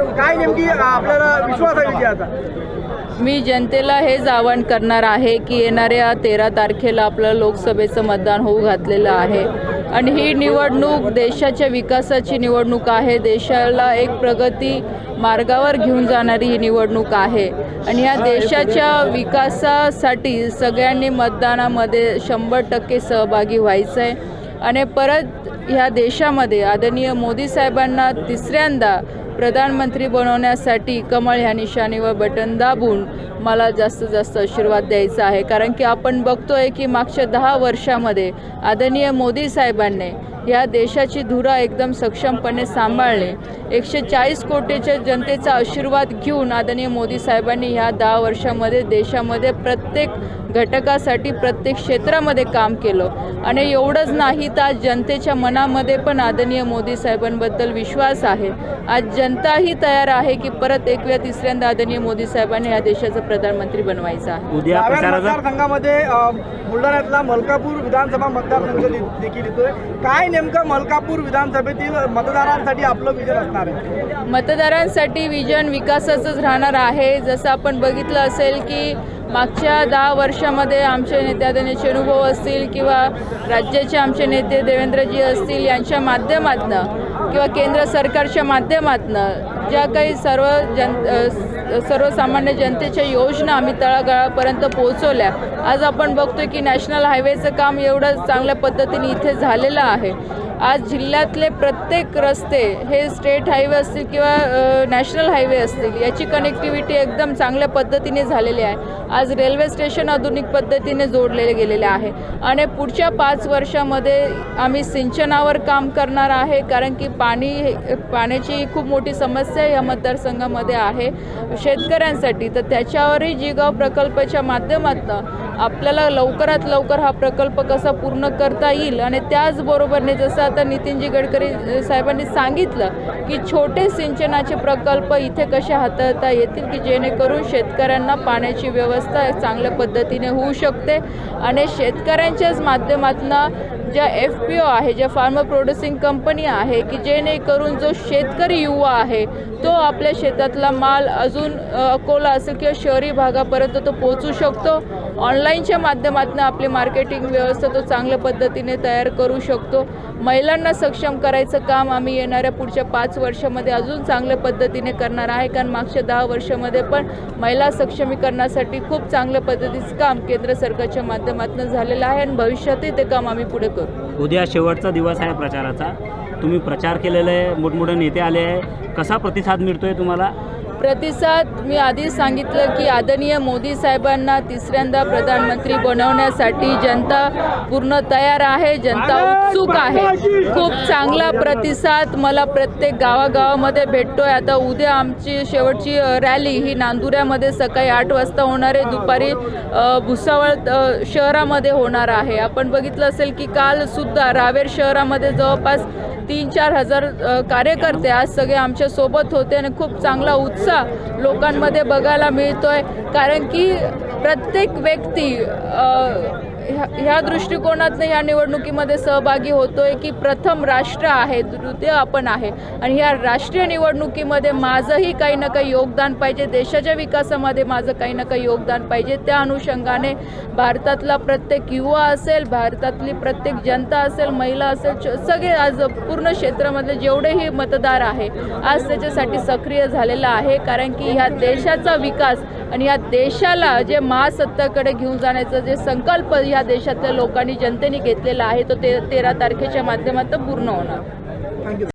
काय नेमकी आपल्याला विश्वास आहे विजयाचा? मी जनतेला हेच आवाहन करणार आहे की येणाऱ्या तेरा तारखेला आपलं लोकसभेचं मतदान होऊ घातलेलं आहे. आणि ही निवडणूक देशाच्या विकासाची निवडणूक आहे. देशाला एक प्रगती मार्गावर घेऊन जाणारी ही निवडणूक आहे. आणि या देशाच्या विकासासाठी सगळ्यांनी मतदानामध्ये शंभर टक्के सहभागी व्हायचं आहे आणि परत ह्या देशामध्ये आदरणीय मोदी साहेबांना तिसऱ्यांदा प्रधानमंत्री बनवण्यासाठी कमळ ह्या निशाणीवर बटन दाबून मला जास्तीत जास्त आशीर्वाद द्यायचा आहे. कारण की आपण बघतोय की मागच्या दहा वर्षामध्ये आदरणीय मोदी साहेबांनी या देशाची धुरा एकदम सक्षमपणे सांभाळणे एकशे चाळीस कोटीच्या जनतेचा आशीर्वाद घेऊन आदरणीय मोदी साहेबांनी ह्या दहा वर्षामध्ये देशामध्ये प्रत्येक घटकासाठी प्रत्येक क्षेत्रामध्ये काम केलं. आणि एवढंच नाही तर आज जनतेच्या मनामध्ये पण आदरणीय मोदी साहेबांबद्दल विश्वास आहे. आज जनताही तयार आहे की परत एकव्या तिसऱ्यांदा आदरणीय मोदी साहेबांनी ह्या देशाचं प्रधानमंत्री बनवायचं आहे. उद्या मतदारसंघामध्ये बुलढाण्यातला मलकापूर विधानसभा मतदारसंघ देखील येतोय. काय नेमकं मलकापूर विधानसभेतील मतदारांसाठी आपलं विजन असणार आहे. मतदारांसाठी विजन विकासाचंच राहणार आहे. जसं आपण बघितलं असेल की मागच्या दहा वर्षामध्ये आमचे नेत्या आदरणीय अनुभव असतील किंवा राज्याचे आमचे नेते देवेंद्रजी असतील यांच्या माध्यमातनं किंवा केंद्र सरकारच्या माध्यमातनं ज्या काही सर्व जन सर्वसामान्य जनतेच्या योजना आम्ही तळागाळापर्यंत पोहोचवल्या आज आपण बघतोय की नॅशनल हायवेचं काम एवढं चांगल्या पद्धतीने इथे झालेलं आहे. आज जिल्ह्यातले प्रत्येक रस्ते हे स्टेट हायवे असतील किंवा नॅशनल हायवे असतील याची कनेक्टिव्हिटी एकदम चांगल्या पद्धतीने झालेली आहे. आज रेल्वे स्टेशन आधुनिक पद्धतीने जोडलेले गेलेले आहे. आणि पुढच्या पाच वर्षामध्ये आम्ही सिंचनावर काम करणार आहे कारण की पाणी पाण्याची खूप मोठी समस्या या मतदारसंघामध्ये आहे शेतकऱ्यांसाठी. तर त्याच्यावरही जिगाव प्रकल्पाच्या माध्यमातून आपल्याला लवकरात लवकर हा प्रकल्प कसा पूर्ण करता येईल आणि त्याचबरोबरने जसं आता नितीनजी गडकरी साहेबांनी सांगितलं की छोटे सिंचनाचे प्रकल्प इथे कसे हाताळता येतील की जेणेकरून शेतकऱ्यांना पाण्याची व्यवस्था चांगल्या पद्धतीने होऊ शकते? आणि शेतकऱ्यांच्याच माध्यमातून ज्या एफ पी ओ आहे ज्या फार्मर प्रोड्युसिंग कंपनी आहे की जेणेकरून जो शेतकरी युवा आहे तो आपल्या शेतातला माल अजून अकोला असेल किंवा शहरी भागापर्यंत तो पोचू शकतो? ऑनलाईनच्या माध्यमातून आपली मार्केटिंग व्यवस्था तो चांगल्या पद्धतीने तयार करू शकतो. महिलांना सक्षम करायचं काम आम्ही येणाऱ्या पुढच्या पाच वर्षामध्ये अजून चांगल्या पद्धतीने करणार आहे. कारण मागच्या दहा वर्षामध्ये पण महिला सक्षमीकरणासाठी खूप चांगल्या पद्धतीचं काम केंद्र सरकारच्या माध्यमातून झालेलं आहे आणि भविष्यातही ते काम आम्ही पुढे करू. उद्या शेवटचा दिवस आहे प्रचाराचा. तुम्ही प्रचार केलेला आहे मोठमोठे नेते आले आहे. कसा प्रतिसाद मिळतोय तुम्हाला? प्रतिसाद मी आधीच सांगितलं की आदरणीय मोदी साहेबांना तिसऱ्यांदा प्रधानमंत्री बनवण्यासाठी जनता पूर्ण तयार आहे जनता उत्सुक आहे. खूप चांगला प्रतिसाद मला प्रत्येक गावागावामध्ये भेटतोय. आता उद्या आमची शेवटची रॅली ही नांदुऱ्यामध्ये सकाळी आठ वाजता होणार आहे. दुपारी भुसावळ शहरामध्ये होणार आहे. आपण बघितलं असेल की कालसुद्धा रावेर शहरामध्ये जवळपास तीन चार हजार कार्यकर्ते आज सगळे आमच्यासोबत होते आणि खूप चांगला उत्साह लोकांमध्ये बघायला मिळतोय. कारण की प्रत्येक व्यक्ती ह्या ह्या दृष्टिकोनातनं ह्या निवडणुकीमध्ये सहभागी होतोय की प्रथम राष्ट्र आहे द्वितीय आपण आहे. आणि ह्या राष्ट्रीय निवडणुकीमध्ये माझंही काही ना काही योगदान पाहिजे देशाच्या विकासामध्ये माझं काही ना काही योगदान पाहिजे. त्या अनुषंगाने भारतातला प्रत्येक युवा असेल भारतातली प्रत्येक जनता असेल महिला असेल च- सगळे आज पूर्ण क्षेत्रामधले जेवढेही मतदार आहे आज त्याच्यासाठी सक्रिय झालेला आहे. कारण की ह्या देशाचा विकास आणि या देशाला जे महासत्ताकडे घेऊन जाण्याचा जे संकल्प या देशातल्या लोकांनी जनतेने घेतलेला आहे तो ते तेरा तारखेच्या माध्यमातून पूर्ण होणार. थँक्यू